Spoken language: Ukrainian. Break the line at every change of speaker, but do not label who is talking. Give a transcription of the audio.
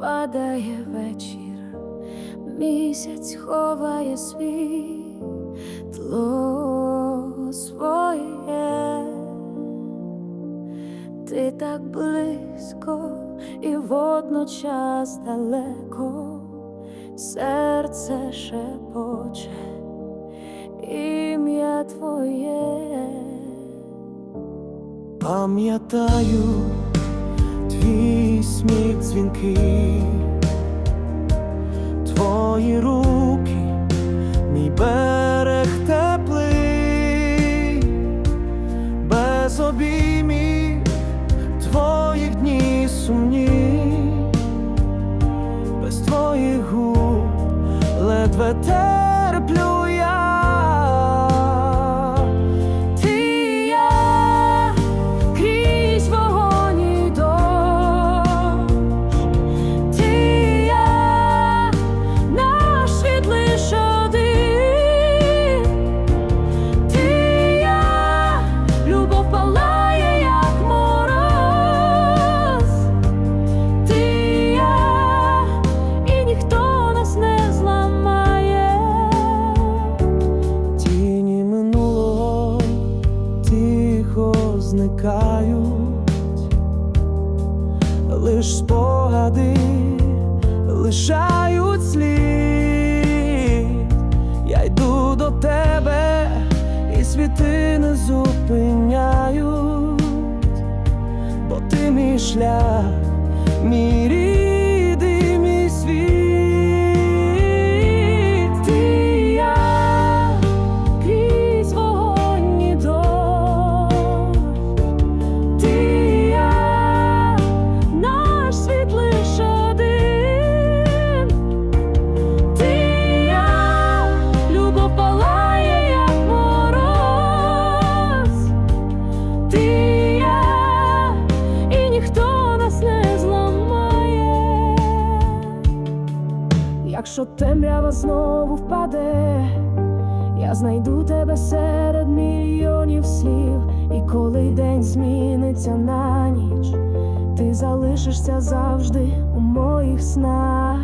Падає вечір, місяць ховає світло своє, ти так близько і водночас далеко, серце шепоче ім'я твоє.
Пам'ятаю твій сміх дзвінкий, твої руки, мій берег теплий, без обіймів твоїх дні сумні, без твоїх губ ледве терплю зникають, лиш спогади лишають слід. Я йду до тебе, і світи не зупиняють, бо ти мій шлях, мій рідний,
Якщо темрява знову впаде, я знайду тебе серед мільйонів слів, і коли день зміниться на ніч, ти залишишся завжди у моїх снах.